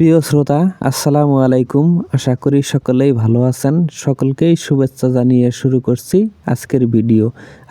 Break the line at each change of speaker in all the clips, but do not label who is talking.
প্রিয় শ্রোতা, আসসালামু আলাইকুম। আশা করি সকলেই ভালো আছেন। সকলকেই শুভেচ্ছা জানিয়ে শুরু করছি আজকের ভিডিও।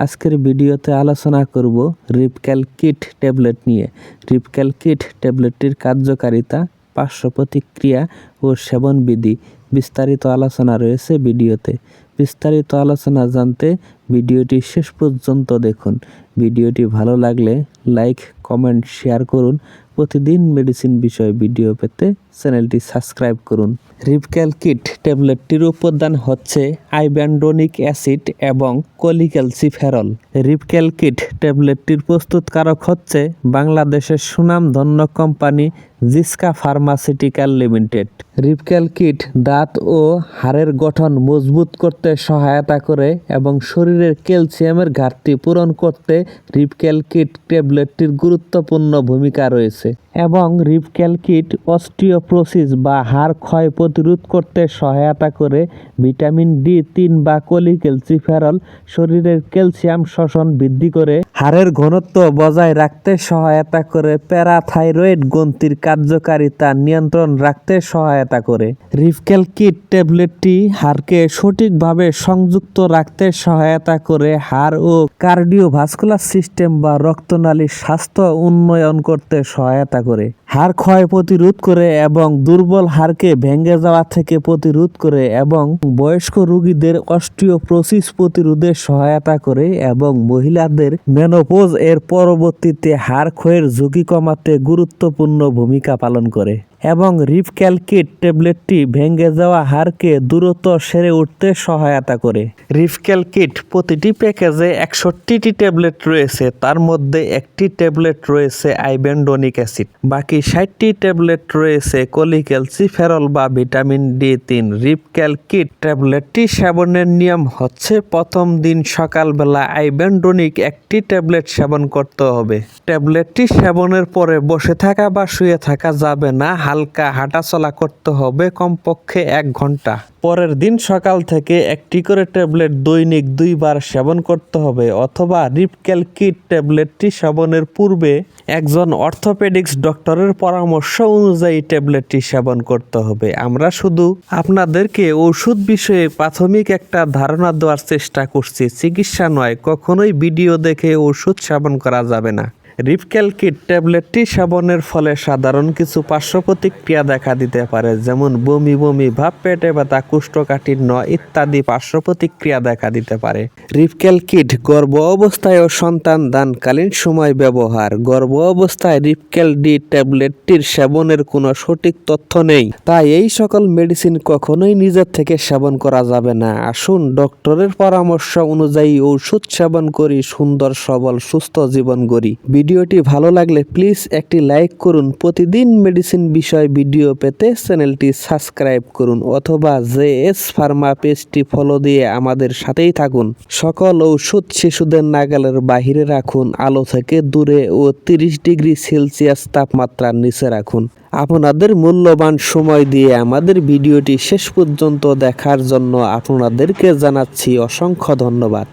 আজকের ভিডিওতে আলোচনা করব রিপক্যাল কিট ট্যাবলেট নিয়ে। রিপক্যাল কিট ট্যাবলেটটির কার্যকারিতা, পার্শ্ব প্রতিক্রিয়া ও সেবনবিধি বিস্তারিত আলোচনা রয়েছে ভিডিওতে। বিস্তারিত আলোচনা জানতে ভিডিওটি শেষ পর্যন্ত দেখুন। ভিডিওটি ভালো লাগলে লাইক, কমেন্ট, শেয়ার করুন। প্রতিদিন মেডিসিন বিষয়ে ভিডিও পেতে চ্যানেলটি সাবস্ক্রাইব করুন। রিপক্যাল কিট ট্যাবলেটটির উপাদান হচ্ছে আইব্যান্ডোনিক অ্যাসিড এবং কলিক্যালসিফেরল রিপক্যাল কিট ট্যাবলেটটির প্রস্তুতকারক হচ্ছে বাংলাদেশের সুনামধন্য company Ziska pharmaceutical limited রিপক্যাল kit দাঁত ও হাড়ের গঠন মজবুত করতে সহায়তা করে এবং শরীরের ক্যালসিয়ামের ঘাটতি পূরণ করতে রিপক্যাল কিট ট্যাবলেটটির গুরুত্বপূর্ণ ভূমিকা রয়েছে। আছে এবং রিপক্যাল কিট, অস্টিওপ্রোসিস বা হাড় ক্ষয় প্রতিরোধ করতে সহায়তা করে ভিটামিন ডি তিন বা কলিক্যালসিফেরল শরীরের ক্যালসিয়াম শোষণ বৃদ্ধি করে। হাড়ের ঘনত্ব বজায় রাখতে সহায়তা করে প্যারাথাইরয়েড গ্রন্থির কার্যকারিতা নিয়ন্ত্রণ রাখতে সহায়তা করে। রিপক্যাল কিট ট্যাবলেটটি হাড়কে সঠিকভাবে সংযুক্ত রাখতে সহায়তা করে হাড় ও কার্ডিওভাস্কুলার সিস্টেম বা রক্তনালীর স্বাস্থ্য উন্নয়ন করতে সহায়তা করে হাড় ক্ষয় প্রতিরোধ করে এবং দুর্বল হাড়কে ভেঙে যাওয়া থেকে প্রতিরোধ করে এবং বয়স্ক রোগীদের অস্টিওপ্রোসিস প্রতিরোধে সহায়তা করে এবং মহিলাদের মেনোপোজ এর পরবর্তীতে হাড় ক্ষয়ের ঝুঁকি কমাতে গুরুত্বপূর্ণ ভূমিকা পালন করে এবং রিপক্যাল কিট ট্যাবলেটটি ভেঙে যাওয়া হাড়কে দ্রুত সেরে উঠতে সহায়তা করে। রিপক্যাল কিট প্রতিটি প্যাকেজে একষট্টিটি ট্যাবলেট রয়েছে, তার মধ্যে একটি ট্যাবলেট রয়েছে আইবেন্ডোনিক অ্যাসিড। বাকি ষাটটি ট্যাবলেট রয়েছে কলিক্যালসিফেরল বা ভিটামিন ডি তিন। রিপক্যাল কিট ট্যাবলেটটি সেবনের নিয়ম হচ্ছে, প্রথম দিন সকালবেলা আইবেন্ডোনিক একটি ট্যাবলেট সেবন করতে হবে। ট্যাবলেটটি সেবনের পরে বসে থাকা বা শুয়ে থাকা যাবে না, হালকা হাঁটাচলা করতে হবে কমপক্ষে এক ঘণ্টা। পরের দিন সকাল থেকে একটি করে ট্যাবলেট দৈনিক দুইবার সেবন করতে হবে, অথবা রিপক্যাল কিট ট্যাবলেটটি সেবনের পূর্বে একজন অর্থোপেডিক্স ডক্টরের পরামর্শ অনুযায়ী ট্যাবলেটটি সেবন করতে হবে। আমরা শুধু আপনাদেরকে ওষুধ বিষয়ে প্রাথমিক একটা ধারণা দেওয়ার চেষ্টা করছি। চিকিৎসা নয়, কখনোই ভিডিও দেখে ওষুধ সেবন করা যাবে না। রিপক্যাল কিট ট্যাবলেটটি সেবনের ফলে সাধারণ কিছু পার্শ্ব প্রতিক্রিয়া দেখা দিতে পারে, যেমন বমি বমি, ভাব পেটে ব্যথা, কুষ্ঠকাঠিন্য ইত্যাদি পার্শ্ব প্রতিক্রিয়া দেখা দিতে পারে। রিপক্যাল কিট গর্ভ অবস্থায় ও সন্তান দানকালীন সময় ব্যবহার। গর্ভ অবস্থায় রিপক্যাল ডি ট্যাবলেটটির সেবনের কোনো সঠিক তথ্য নেই, তাই এই সকল মেডিসিন কখনোই নিজের থেকে সেবন করা যাবে না। আসুন ডক্টরের পরামর্শ অনুযায়ী ঔষধ সেবন করি, সুন্দর, সবল, সুস্থ জীবন গড়ি। ভিডিওটি ভালো লাগলে প্লিজ একটি লাইক করুন। প্রতিদিন মেডিসিন বিষয় ভিডিও পেতে চ্যানেলটি সাবস্ক্রাইব করুন অথবা জে এস ফার্মা পেজটি ফলো দিয়ে আমাদের সাথেই থাকুন। সকল ঔষধ শিশুদের নাগালের বাহিরে রাখুন। আলো থেকে দূরে ও তিরিশ ডিগ্রি সেলসিয়াস তাপমাত্রার নিচে রাখুন। আপনাদের মূল্যবান সময় দিয়ে আমাদের ভিডিওটি শেষ পর্যন্ত দেখার জন্য আপনাদেরকে জানাচ্ছি অসংখ্য ধন্যবাদ।